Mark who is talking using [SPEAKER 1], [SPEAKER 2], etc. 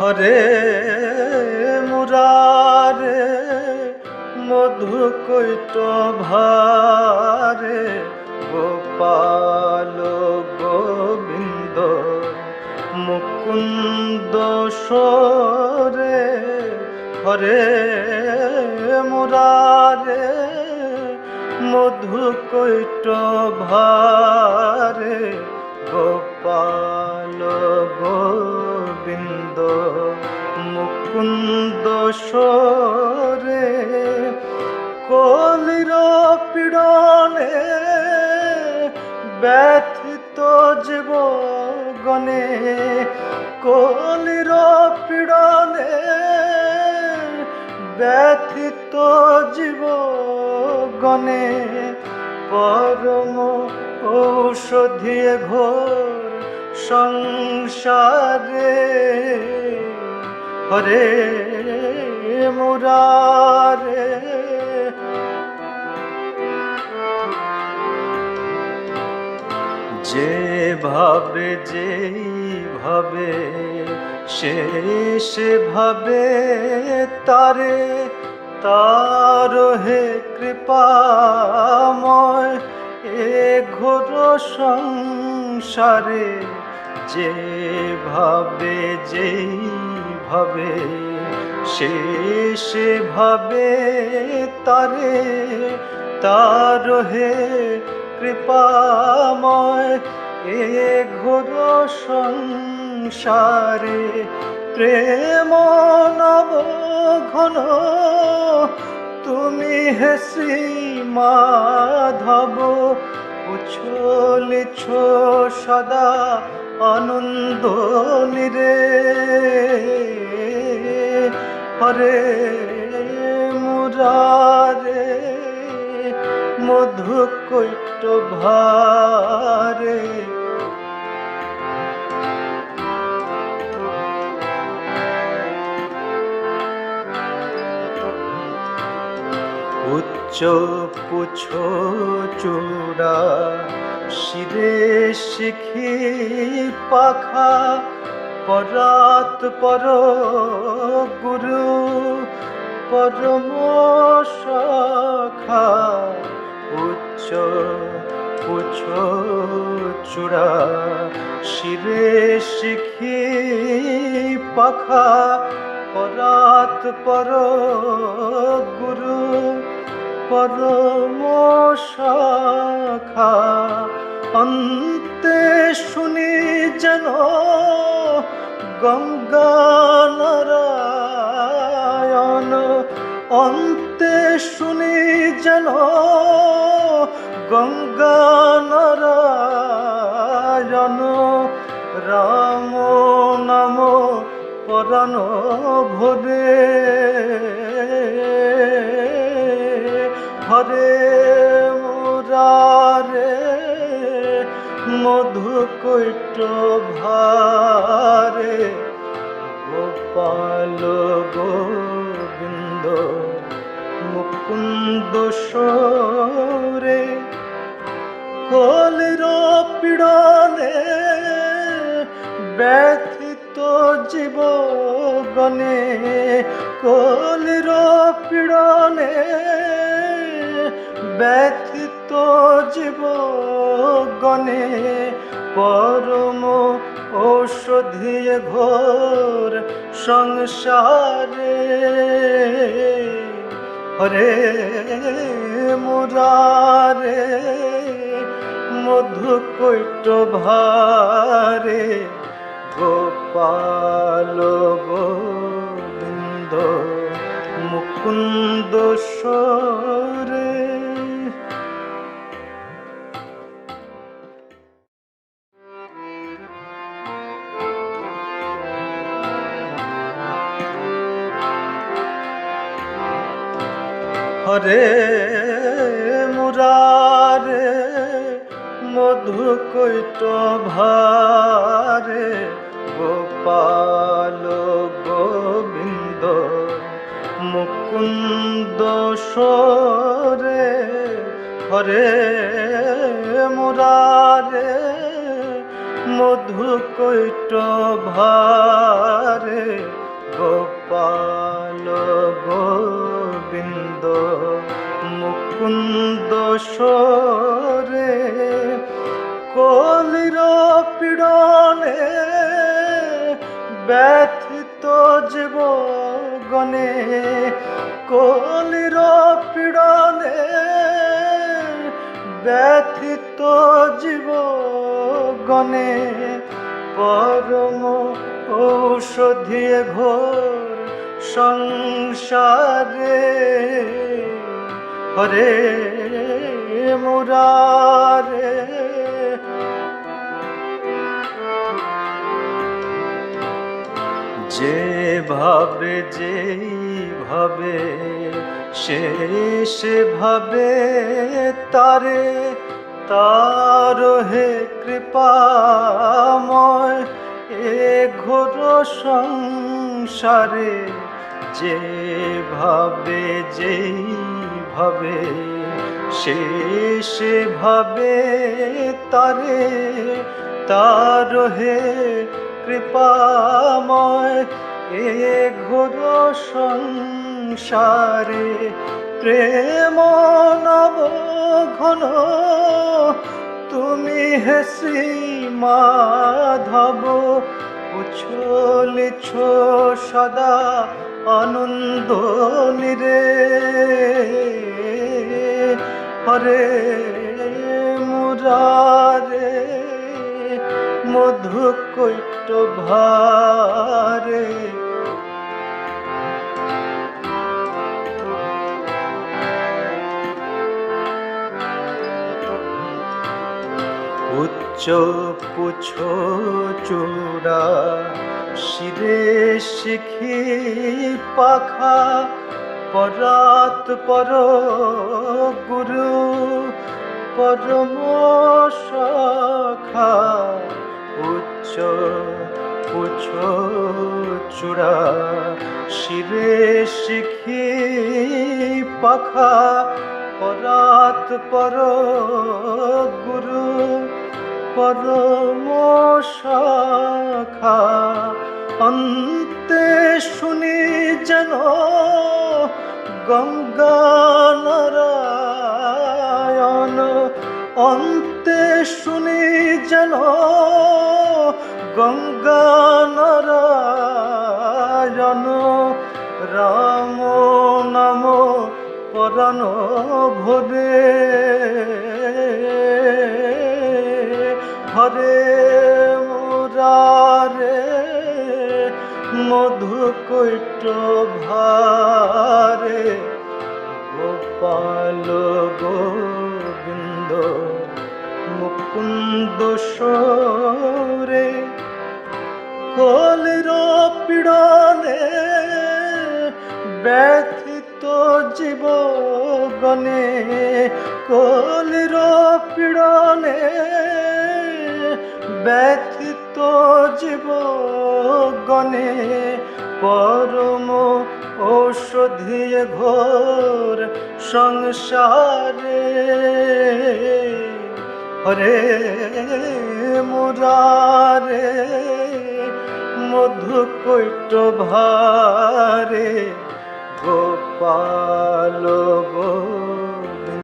[SPEAKER 1] হরে মুরারে মধু কৈট ভারে গোপাল গোবিন্দ মুকুন্দ সরে হরে মুরারে মধু কৈট ভারে। সরে কলির পীড়নে ব্যথিত জীব গণে কলির পীড়নে ব্যথিত জীব গণে পরম ঔষধি ঘোর সংসারে, হরে মুরারে। যে ভাবে, যেই ভাবে, সে সেভাবে তারে তার হে কৃপাময় এ ঘোর সংসারে। যে ভাবে, যেই ভাবে সে সেভাবে তারে তার হে কৃপাময়। এ ঘোর সংসারে প্রেম নব ঘন তুমি হে শ্রী মাধব উছলিছ সদা আনন্দ নিরে। হরে মুরারে মধু কৈট ভারে। উচ্চ পুছ চূড়া শিরে শিখি পাখা পরাত পর গুরু পরম সখা উচ্চ পুছ চূড়া, শিরে শিখি পাখা, পরাত পর গুরু পরম শাখা, অন্তে শুনি গঙ্গা নারায়ণ অন্তে শুনি যেন গঙ্গা নারায়ণ রাম নাম পরাণ ভরে হরে মধু কৈট ভারে, গোপাল গোবিন্দ মুকুন্দ সরে। কলির পীড়নে ব্যথিত জীব গণে কলির পীড়নে ব্যথিত জীব গণে পরম ঔষধি ঘোর সংসারে। হরে মুরারে মধু কৈট ভারে, গোপাল গোবিন্দ মুকুন্দ সরে। হরে মুরারে মধু কৈট ভারে গোপাল গোবিন্দ মুকুন্দ সরে হরে মুরারে মধু কৈট ভারে সরে কলির পীড়নে ব্যথিত জীব গণে কলির পীড়নে ব্যথিত জীব গণে পরম ঔষধিয়ে ঘোর সংসারে, হরে মুরারে। যে ভাবে, যেই ভাবে, সে ভাবে তারে তার হে কৃপাময় এ ঘোর সংসারে। যে ভাবে, যেই ভাবে সে ভাবে তারে তার হে কৃপাময় এ ঘোর সংসারে প্রেম নব ঘন, তুমি হেসি মাধব উছলিছ সদা আনন্দ নিরে। হরে মুরারে মধু কৈট ভারে। উচ্চ পুছ চূড়া শিরে শিখি পাখা পরাত পর গুরু, পরম সখা উচ্চ পুছ চূড়া শিরে শিখি পাখা, পরাত পর গুরু, পরম শাখা। অন্তে শুনি যেন গঙ্গা শুনি যেন গঙ্গা নারায়ণ, রাম নাম পরাণ ভরে। হরে মুরারে মধু কৈট ভারে, গোপাল গোবিন্দ মুকুন্দ সরে কলির পীড়নে ব্যথিত জীব গণে কলির পীড়নে ব্যথিত জীব গণে পরম ঔষধি ঘোর সংসারে হরে মুরারে মধু কৈট ভারে গোপাল গো